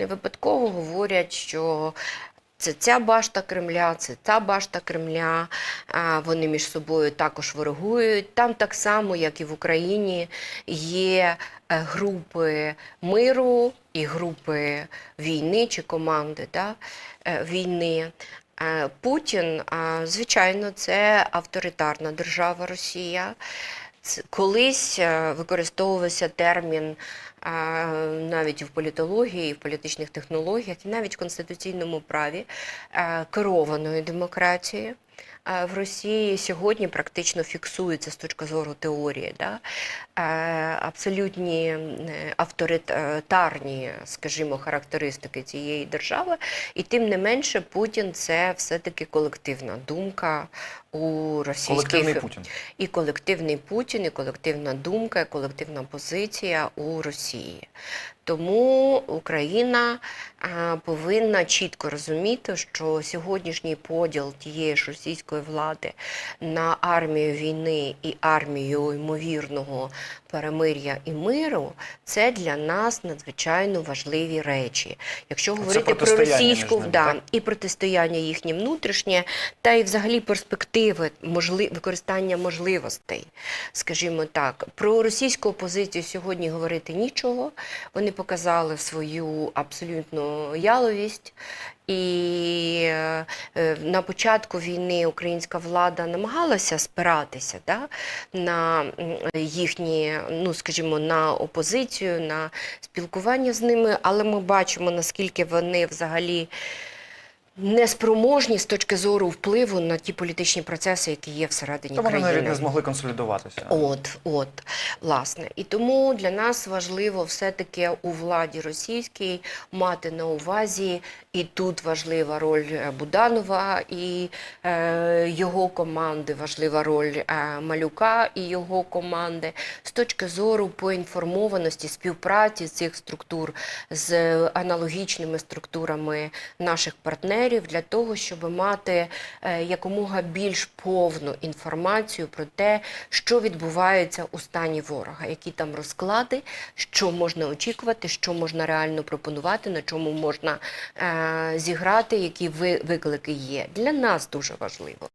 Не випадково говорять, що це ця башта Кремля, це та башта Кремля. Вони між собою також ворогують. Там так само, як і в Україні, є е, групи миру і групи війни чи команди да, е, війни. Е, Путін, звичайно, це авторитарна держава Росія. Колись використовувався термін навіть в політології, в політичних технологіях, і навіть в конституційному праві е, керованої демократії. Е, В Росії сьогодні практично фіксується з точки зору теорії, да? е, абсолютні авторитарні, скажімо, характеристики цієї держави, і тим не менше Путін це все-таки колективна думка у російській Колективний Путін. і колективний Путін, і колективна думка, і колективна позиція у Росії. Росії. Тому Україна повинна чітко розуміти, що сьогоднішній поділ тієї ж російської влади на армію війни і армію ймовірного перемир'я і миру це для нас надзвичайно важливі речі. Якщо говорити про російську ними, да, і протистояння їхнє внутрішнє, та й взагалі перспективи можли... використання можливостей, скажімо так. Про російську опозицію сьогодні говорити нічого. Вони показали свою абсолютну яловість. І е, на початку війни українська влада намагалася спиратися да, на їхні, ну скажімо, на опозицію, на спілкування з ними, але ми бачимо, наскільки вони взагалі неспроможні з точки зору впливу на ті політичні процеси, які є всередині То вони країни. навіть не змогли консолідуватися. От, от, власне. І тому для нас важливо все-таки у владі російській мати на увазі, і тут важлива роль е, Буданова і е, його команди, важлива роль е, Малюка і його команди з точки зору поінформованості, співпраці цих структур з аналогічними структурами наших партнерів для того, щоб мати е, якомога більш повну інформацію про те, що відбувається у стані ворога, які там розклади, що можна очікувати, що можна реально пропонувати, на чому можна е, зіграти, які ви- виклики є. Для нас дуже важливо.